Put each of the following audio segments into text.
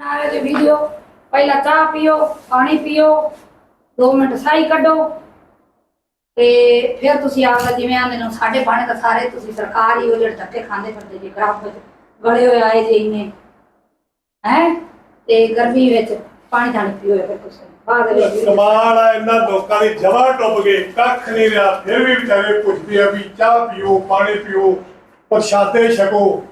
ਨਾਲੇ ਦੀ ਵੀਡੀਓ ਪਹਿਲਾਂ ਚਾਹ ਪੀਓ, ਪਾਣੀ ਪੀਓ 2 ਮਿੰਟ ਸਾਈ ਕੱਢੋ। ਤੇ ਫਿਰ ਤੁਸੀਂ ਆਪਦਾ ਜਿਵੇਂ ਆਂਦੇ ਨੂੰ, ਸਾਡੇ ਬਾਣੇ ਤਾਂ ਸਾਰੇ, ਤੁਸੀਂ ਸਰਕਾਰ ਹੀ ਉਹ ਜਿਹੜੇ ਧੱਕੇ ਖਾਂਦੇ ਫਿਰਦੇ ਜੀ, ਖਰਾਬ ਗਲੇ ਹੋਏ ਆਏ ਜੀ ਇੰਨੇ। ਹੈ? ਤੇ ਗਰਮੀ ਵਿੱਚ ਪਾਣੀ ਤਾਂ ਪੀਓ ਫਿਰ ਤੁਸੀਂ। ਬਾਅਦ ਵਿੱਚ ਕਮਾਲ ਆ, ਇਹਨਾਂ ਲੋਕਾਂ ਦੀ ਜਵਾ ਟੁੱਪ ਗਏ ਕੱਖ ਨਹੀਂ ਰਿਹਾ। ਫਿਰ ਵੀ ਵਿਚਾਰੇ ਪੁੱਛਦੇ ਆ ਵੀ ਚਾਹ ਪੀਓ, ਪਾਣੀ ਪੀਓ, ਪ੍ਰਸ਼ਾਦੇ ਛਕੋ।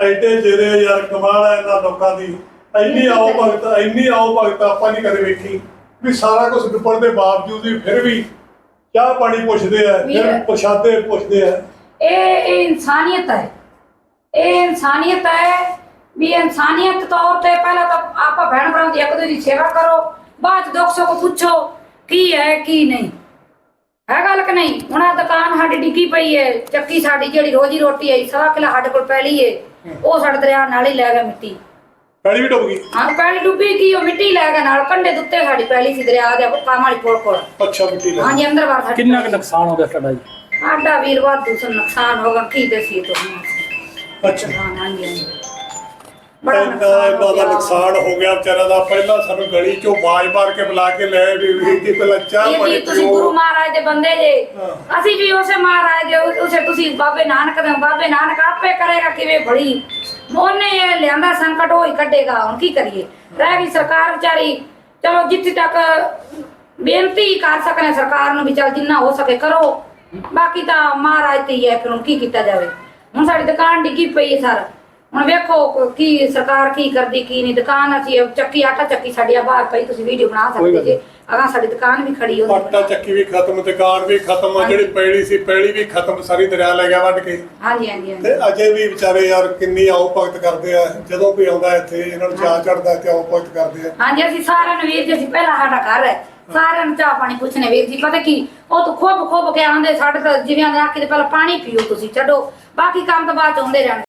ਐਡੇ ਜਿਹੜੇ ਯਾਰ ਕਮਾਲ ਆ ਇਹਨਾਂ ਲੋਕਾਂ ਦੀ। ਇੰਨੀ ਆਓ ਭਗਤ ਇੰਨੀ ਆਓ ਭਗਤ ਆਪਾਂ ਨਹੀਂ ਕਦੇ ਵੇਖੀ ਵੀ ਸਾਰਾ ਕੁਝ ਡੁੱਬਣ ਦੇ ਬਾਵਜੂਦ ਵੀ ਫਿਰ ਵੀ ਚਾਹ ਪਾਣੀ ਪੁੱਛਦੇ ਆ ਫਿਰ। ਪ੍ਰਸ਼ਾਦੇ ਪੁੱਛਦੇ ਆ। ਇਹ ਇਹ ਇਨਸਾਨੀਅਤ ਹੈ। ਇਹ ਇਨਸਾਨੀਅਤ ਹੈ ਵੀ ਇਨਸਾਨੀਅਤ ਤੌਰ ਤੇ ਪਹਿਲਾਂ ਤਾਂ ਆਪਾਂ ਭੈਣ ਭਰਾਵਾਂ ਦੀ ਇੱਕ ਦੂਜੇ ਦੀ ਸੇਵਾ ਕਰੋ ਬਾਅਦ ਦੁੱਖ ਸੁੱਖ ਪੁੱਛੋ ਕੀ ਹੈ ਕੀ ਨਹੀਂ। ਹੈ ਗੱਲ ਕਿ ਨਹੀਂ। ਹੁਣ ਆਹ ਦੁਕਾਨ ਸਾਡੀ ਡਿੱਗੀ ਪਈ ਹੈ ਚੱਕੀ ਸਾਡੀ ਜਿਹੜੀ ਰੋਜੀ ਰੋਟੀ ਹੈ ਸਵਾ ਕਿਲਾ ਸਾਡੇ ਕੋਲ ਪੈਲੀ ਹੈ ਉਹ ਸਾਡੇ ਦਰਿਆ ਨਾਲ ਹੀ ਲੈ ਗਿਆ ਮਿੱਟੀ। ਪੈੜੀ ਵੀ ਡੁੱਬ ਗਈ। ਹਾਂ ਪੈਲੀ ਡੁੱਬੀ ਕੀ ਉਹ ਮਿੱਟੀ ਲੈ ਗਿਆ ਨਾਲ ਕੰਡੇ ਦੇ ਉੱਤੇ ਸਾਡੀ ਪੈਲੀ ਸੀ ਦਰਿਆ ਦੇ ਕੰਮ ਵਾਲੀ ਪੁਲ ਕੋਲ। ਅੱਛਾ ਮਿੱਟੀ ਲੈ। ਹਾਂਜੀ ਅੰਦਰ ਸਾਡੀ ਕਿੰਨਾ ਕੁ ਨੁਕਸਾਨ ਹੋ ਗਿਆ ਤੁਹਾਡਾ ਜੀ? ਸਾਡਾ ਵੀਰ ਵਾਧੂ ਸੋ ਨੁਕਸਾਨ ਹੋਗਾ ਕੀ ਦਸੀਏ ਤੁਹਾਨੂੰ ਅੱਛਾ। ਹਾਂਜੀ ਹਾਂਜੀ। ਬੜਾ। ਨੁਕਸਾਨ ਹੋ ਗਿਆ। ਵਿਚਾਰਾ ਦਾ। ਪਹਿਲਾਂ ਸਾਨੂੰ ਗਲੀ ਚੋਂ ਆਵਾਜ਼ ਮਾਰ ਕੇ ਬੁਲਾ ਕੇ ਲੈ ਵੀ ਵੀ ਕਿ ਪਹਿਲਾਂ ਚਾਹ ਇਹ ਪਾਣੀ ਜੀ ਤੁਸੀਂ ਗੁਰੂ ਮਹਾਰਾਜ ਦੇ ਬੰਦੇ ਜੇ। ਹਾਂ। ਅਸੀਂ ਵੀ ਉਸੇ ਮਹਾਰਾਜ ਦੇ ਉਸ- ਉਸੇ ਤੁਸੀਂ ਬਾਬੇ ਨਾਨਕ ਦੇ ਬਾਬੇ ਨਾਨਕ ਆਪੇ ਕਰੇਗਾ ਕਿਵੇਂ ਬੜੀ ਉਹਨੇ ਇਹ ਲਿਆਂਦਾ ਸੰਕਟ, ਉਹ ਹੀ ਕੱਢੇਗਾ। ਹੁਣ ਕੀ ਕਰੀਏ? ਰਹਿ ਗਈ ਸਰਕਾਰ ਵਿਚਾਰੀ। ਚਲੋ ਜਿੱਥੇ ਤੱਕ ਬੇਨਤੀ ਕਰ ਸਕਨੇ ਸਰਕਾਰ ਨੂੰ ਵੀ ਚਲ ਜਿੰਨਾ ਹੋ ਸਕੇ ਕਰੋ। ਬਾਕੀ ਤਾਂ ਮਹਾਰਾਜ ਤੇ ਹੀ ਹੈ, ਫਿਰ ਹੁਣ ਕੀ ਕੀਤਾ ਜਾਵੇ? ਹੁਣ ਸਾਡੀ ਦੁਕਾਨ ਡਿੱਗੀ ਪਈ ਹੈ ਸਰ। ਹੁਣ ਵੇਖੋ ਕੀ ਸਰਕਾਰ ਕੀ ਕਰਦੀ ਕੀ ਨਹੀਂ। ਦੁਕਾਨ ਅਸੀਂ ਚੱਕੀ ਆਟਾ ਚੱਕੀ ਸਾਡੀ ਆ ਬਾਹਰ ਪਈ ਤੁਸੀਂ ਵੀਡੀਓ ਬਣਾ ਸਕਦੇ ਜੇ। ਅਗਾਂ ਸਾਡੀ ਦੁਕਾਨ ਵੀ ਖੜੀ ਉਹਦੇ ਆਟਾ ਚੱਕੀ ਵੀ ਖਤਮ ਦੁਕਾਨ ਵੀ ਖਤਮ ਆ ਜਿਹੜੀ ਪੈੜੀ ਸੀ ਪੈੜੀ ਵੀ ਖਤਮ ਸਾਰੀ ਦਰਿਆ ਲੈ ਗਿਆ ਵੱਢ ਕੇ। ਹਾਂਜੀ ਹਾਂਜੀ ਤੇ ਅਜੇ ਵੀ ਵਿਚਾਰੇ ਯਾਰ ਕਿੰਨੀ ਆਓ ਭਗਤ ਕਰਦੇ ਆ ਜਦੋਂ ਕੋਈ ਆਉਂਦਾ ਇੱਥੇ ਇਹਨਾਂ ਨੂੰ ਚਾਹ ਚੜਦਾ ਤੇ ਆਓ ਭਗਤ ਕਰਦੇ ਆ। ਹਾਂਜੀ ਅਸੀਂ ਸਾਰਿਆਂ ਨੂੰ ਵੀਰ ਜੀ ਅਸੀਂ ਪਹਿਲਾਂ ਸਾਡਾ ਘਰ ਹੈ। ਸਾਰਿਆਂ ਨੂੰ ਚਾਹ ਪਾਣੀ ਪੁੱਛਣੇ ਵੀਰ ਜੀ ਪਤਾ ਕੀ? ਉਹ ਤੋਂ ਖੋਬ ਖੋਬ ਕੇ ਆਉਂਦੇ ਸਾਡੇ ਤਾਂ ਜਿਵੇਂ ਆਖੀ ਦੇ ਪਹਿਲਾਂ ਪਾਣੀ ਪੀਓ ਤੁਸੀਂ ਛੱਡੋ। ਬਾਕੀ ਕੰਮ ਤਾਂ ਬਾਅਦ ਚ ਹੁੰਦੇ ਰਹਿਣਗੇ